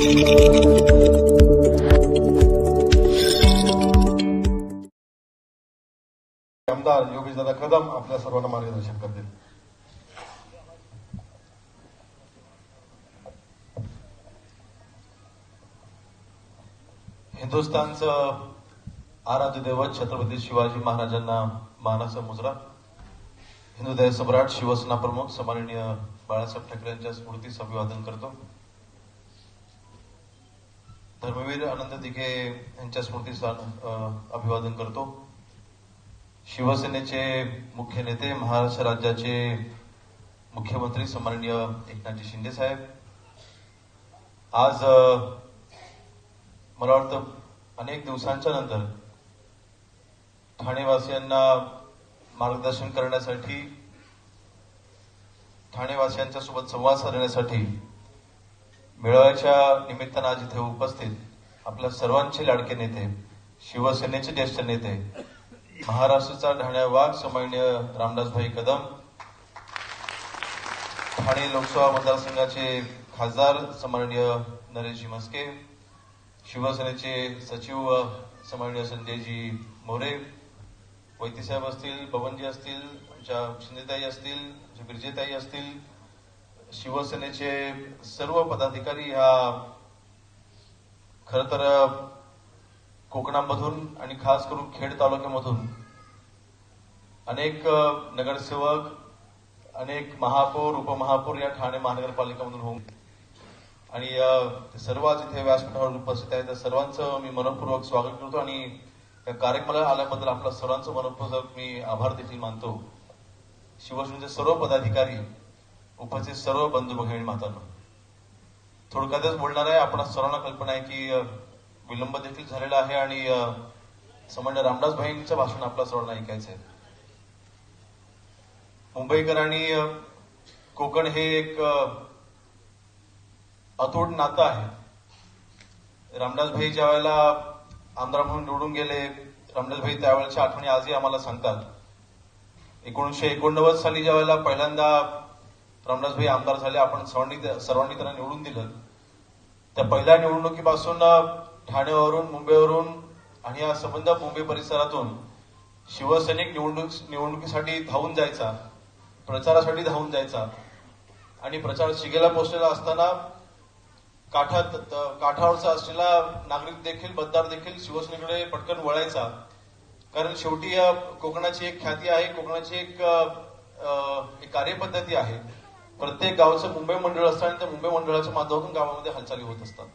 आमदार योगेश दादा कदम आपल्या सर्वांना मार्गदर्शन करतील. हिंदुस्थानचं आराध्य दैवत छत्रपती शिवाजी महाराजांना मानाचा मुजरा. हिंदुदय सम्राट शिवसेना प्रमुख सन्माननीय बाळासाहेब ठाकरे यांच्या स्मृतीस अभिवादन करतो. धर्मवीर आनंद दिघे यांच्या स्मृतीस अभिवादन करतो. शिवसेनेचे मुख्य नेते महाराष्ट्र राज्याचे मुख्यमंत्री सन्माननीय एकनाथजी शिंदे साहेब. आज मला वाटतं अनेक दिवसांच्या नंतर ठाणेवासियांना मार्गदर्शन करण्यासाठी ठाणेवासियांच्या सोबत संवाद साधण्यासाठी मेळाव्याच्या निमित्तानं आज इथे उपस्थित आपल्या सर्वांचे लाडके नेते शिवसेनेचे ज्येष्ठ नेते महाराष्ट्राचा ढाण्या वाघ सन्मान्य रामदासभाई कदम ठाणे लोकसभा मतदारसंघाचे खासदार सन्माननीय नरेशजी मस्के शिवसेनेचे सचिव अ, सन्माननीय संजयजी मोरे वैतीसाहेब असतील बबनजी असतील आमच्या शिंदेताई असतील आमच्या बिरजेताई असतील शिवसेनेचे सर्व पदाधिकारी ह्या खर तर कोकणामधून आणि खास करून खेड तालुक्यामधून अनेक नगरसेवक अनेक महापौर उपमहापौर या ठाणे महानगरपालिकेमधून होऊन आणि सर्वच सर्व इथे व्यासपीठावर उपस्थित आहेत. त्या सर्वांचं मी मनपूर्वक स्वागत करतो आणि या कार्यक्रमाला आल्याबद्दल आपल्या सर्वांचं मनपूर्वक मी आभार देखील मानतो. शिवसेनेचे सर्व पदाधिकारी उपस्थित सर्व बंधू भगिनी मातांनो थोडक्यातच बोलणार आहे आपण सर्वांना कल्पना आहे की विलंब देखील झालेला आहे आणि अ, सामान्य रामदास भाईंचं भाषण आपल्या सर्वांना ऐकायचं आहे मुंबईकरांनी आणि कोकण हे एक अ, नातं आहे. रामदास भाई ज्या वेळेला आमदार म्हणून निवडून गेले रामदास भाई त्यावेळेच्या आठवणी आजही आम्हाला सांगतात. एकोणीसशे एकोणनव्वद साली ज्या वेळेला पहिल्यांदा रामदास भाई आमदार झाले आपण सर्वांनी सर्वांनी त्यांना निवडून दिलं. त्या पहिल्या निवडणुकीपासून ठाणेवरून ठाण्यावरून मुंबईवरून आणि या संबंध मुंबई परिसरातून शिवसैनिक निवडणूक निवडणुकीसाठी धावून जायचा प्रचारासाठी धावून जायचा आणि प्रचार शिगेला पोहोचलेला असताना काठात काठावरचा असलेला नागरिक देखील मतदार देखील शिवसेनेकडे पटकन वळायचा. कारण शेवटी कोकणाची एक ख्याती आहे कोकणाची एक एक कार्यपद्धती आहे. प्रत्येक गावचं मुंबई मंडळ असतं आणि त्या मुंबई मंडळाच्या माध्यमातून गावामध्ये हालचाली होत असतात.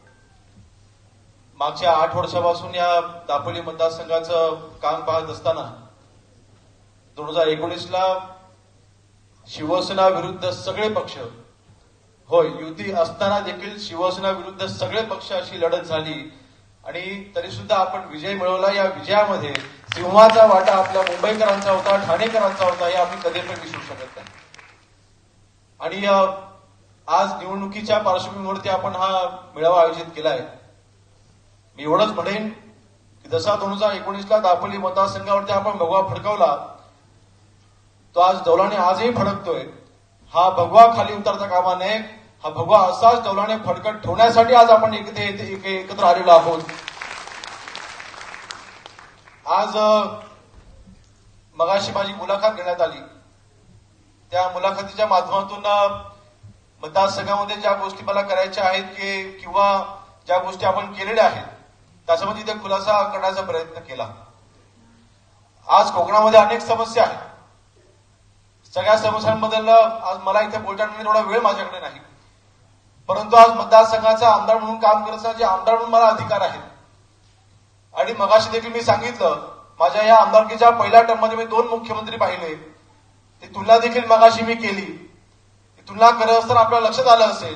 मागच्या आठ वर्षापासून या दापोली मतदारसंघाचं काम पाहत असताना दोन हजार एकोणीसला शिवसेना विरुद्ध सगळे पक्ष होय युती असताना देखील शिवसेना विरुद्ध सगळे पक्ष अशी लढत झाली आणि तरी सुद्धा आपण विजय मिळवला. या विजयामध्ये सिंहाचा वाटा आपल्या मुंबईकरांचा होता ठाणेकरांचा होता हे आम्ही कधी पण विसरू शकत नाही. आणि आज निवडणुकीच्या पार्श्वभूमीवरती आपण हा मेळावा आयोजित केलाय मी एवढंच म्हणेन की जसा दोन हजार एकोणीसला दापोली मतदारसंघावरती आपण भगवा फडकवला तो आज दौलाने आजही फडकतोय. हा भगवा खाली उतरता कामा नये. हा भगवा असाच दौलाने फडकत ठेवण्यासाठी आज आपण एकत्र इथे- एकत्र आलेलो आहोत. आज मगाशी माझी मुलाखत घेण्यात आली. त्या मुलाखतीच्या माध्यमातून मतदारसंघामध्ये ज्या गोष्टी मला करायच्या आहेत की किंवा ज्या गोष्टी आपण केलेल्या आहेत त्याच्यामध्ये इथे खुलासा करण्याचा प्रयत्न केला. आज कोकणामध्ये अनेक समस्या आहेत. सगळ्या समस्यांबद्दल आज मला इथे बोलताना थोडा वेळ माझ्याकडे नाही. परंतु आज मतदारसंघाचा आमदार म्हणून काम करण्याचे आमदार म्हणून मला अधिकार आहेत आणि मगाशी देखील मी सांगितलं माझ्या या आमदारकीच्या पहिल्या टर्ममध्ये मी दोन मुख्यमंत्री पाहिले. ती तुलना देखील मगाशी मी केली. ती तुलना करत असताना आपल्याला लक्षात आलं असेल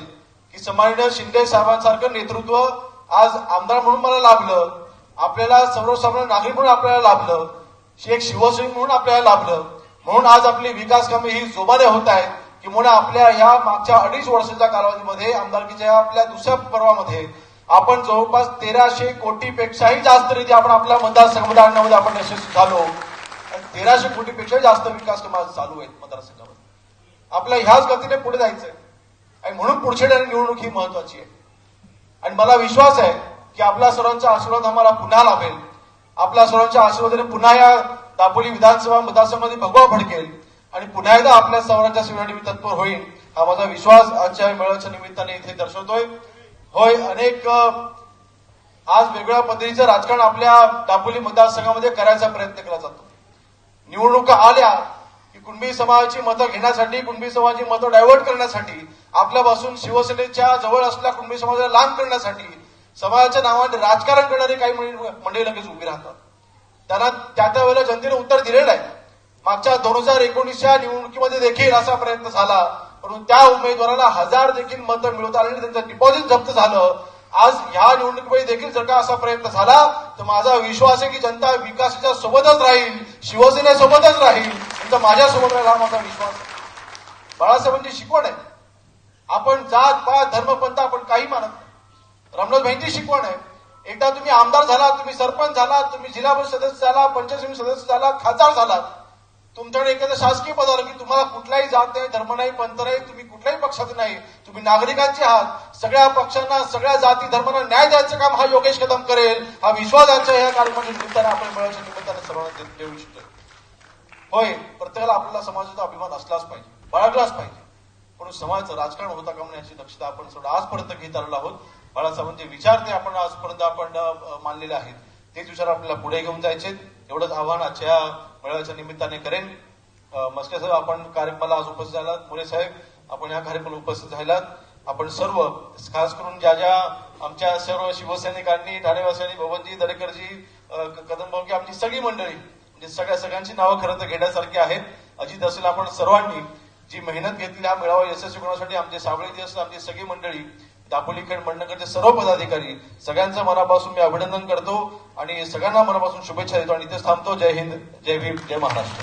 की सन्माननीय शिंदे साहेबांसारखं नेतृत्व आज आमदार म्हणून मला लाभलं. आपल्याला सर्वसामान्य नागरिक म्हणून आपल्याला लाभलं. एक शिवसैनिक म्हणून आपल्याला लाभलं. म्हणून आज आपली विकास कामे ही जोमाने होत आहेत किंवा आपल्या ह्या मागच्या अडीच वर्षाच्या कालावधीमध्ये आमदारकीच्या आपल्या दुसऱ्या पर्वामध्ये आपण जवळपास तेराशे कोटीपेक्षाही जास्त निधी आपण आपल्या मतदारसंघामध्ये आणण्यामध्ये आपण यशस्वी झालो. तेराशे कोटीपेक्षा जास्त विकास कामं चालू आहेत मतदारसंघामध्ये. आपल्या ह्याच गतीने पुढे जायचंय. आणि म्हणून पुढच्या निवडणूक ही महत्वाची आहे. आणि मला विश्वास आहे की आपल्या सर्वांचा आशीर्वाद आम्हाला पुन्हा लाभेल. आपल्या सर्वांच्या आशीर्वादाने पुन्हा या दापोली विधानसभा मतदारसंघामध्ये भगवा भडकेल. आणि पुन्हा एकदा आपल्या सर्वांच्या सेवेनिमित्त तत्पर होईल हा माझा विश्वास आजच्या मेळाच्या मेळाव्याच्या निमित्ताने इथे दर्शवतोय. होय अनेक आज वेगळ्या पद्धतीचं राजकारण आपल्या दापोली मतदारसंघामध्ये करायचा प्रयत्न केला जातो. निवडणुका आल्या की कुणबी समाजाची मतं घेण्यासाठी कुणबी समाजाची मतं डायव्हर्ट करण्यासाठी आपल्यापासून शिवसेनेच्या जवळ असलेल्या कुणबी समाजाला लांब करण्यासाठी समाजाच्या नावाने राजकारण करणारे काही मंडळी मंडळी लगेच उभी राहतात. त्यांना त्या त्या वेळेला जनतेने उत्तर दिलेलं आहे मागच्या दोन हजार एकोणीसच्या निवडणुकीमध्ये देखील असा प्रयत्न झाला परंतु त्या उमेदवाराला हजार देखील मतं मिळवता आली आणि त्यांचं डिपॉझिट जप्त झालं आज ह्या निवडणुकीमध्ये देखील जर का असा प्रयत्न झाला तर माझा विश्वास आहे की जनता विकासाच्या सोबतच राहील शिवसेनेसोबतच राहील. तर माझ्यासोबत राहील माझा विश्वास. बाळासाहेबांची शिकवण आहे. आपण जात पात धर्म पंथ आपण काही मानत नाही. रमणाथभाईंची शिकवण आहे. एकदा तुम्ही आमदार झाला तुम्ही सरपंच झाला तुम्ही जिल्हा परिषद सदस्य झाला पंचायत सदस्य झाला खासदार झाला तुमच्याकडे एखादं शासकीय पद आलं की तुम्हाला कुठलाही जात नाही धर्म नाही पंथ नाही तुम्ही कुठल्याही पक्षाचं नाही. तुम्ही नागरिकांचे आहात. सगळ्या पक्षांना सगळ्या जाती धर्मांना न्याय द्यायचं काम हा योगेश कदम करेल. हा विश्वासाच्या या कार्यक्रमाच्या निमित्ताने. आपण मिळायच्या निमित्ताने सर्वांना देऊ शकतो होय प्रत्येकाला आपल्याला समाजाचा अभिमान असलाच पाहिजे. बाळगलाच पाहिजे. पण समाजाचं राजकारण होता का म्हणून याची दक्षता आपण सगळं आजपर्यंत घेत आलेलो आहोत. बाळासाहेबांचे विचार ते आपण आजपर्यंत आपण मानलेले आहेत. तेच विचार आपल्याला पुढे घेऊन जायचे एवढंच आव्हान आजच्या मेळाव्याच्या निमित्ताने करेन. अ, मस्के साहेब आपण कार्यक्रमाला आज उपस्थित झाला मुले साहेब आपण या कार्यक्रमाला उपस्थित राहिलात. आपण सर्व खास करून ज्या ज्या आमच्या सर्व शिवसैनिकांनी ठाणेवासियांनी भवनजी दरेकरजी अ, आमची सगळी मंडळी म्हणजे सगळ्या सगळ्यांची नावं खरं तर घेण्यासारखी आहेत. अजित असेल आपण सर्वांनी जी मेहनत घेतली हा मेळावा यशस्वी करण्यासाठी आमचे सावळेजी असेल आमची सगळी मंडळी दापोली खेड मंडळकडचे सर्व पदाधिकारी सगळ्यांचं मनापासून मी अभिनंदन करतो आणि सगळ्यांना मनापासून शुभेच्छा देतो आणि इथेच थांबतो. जय हिंद जय भीम जय महाराष्ट्र.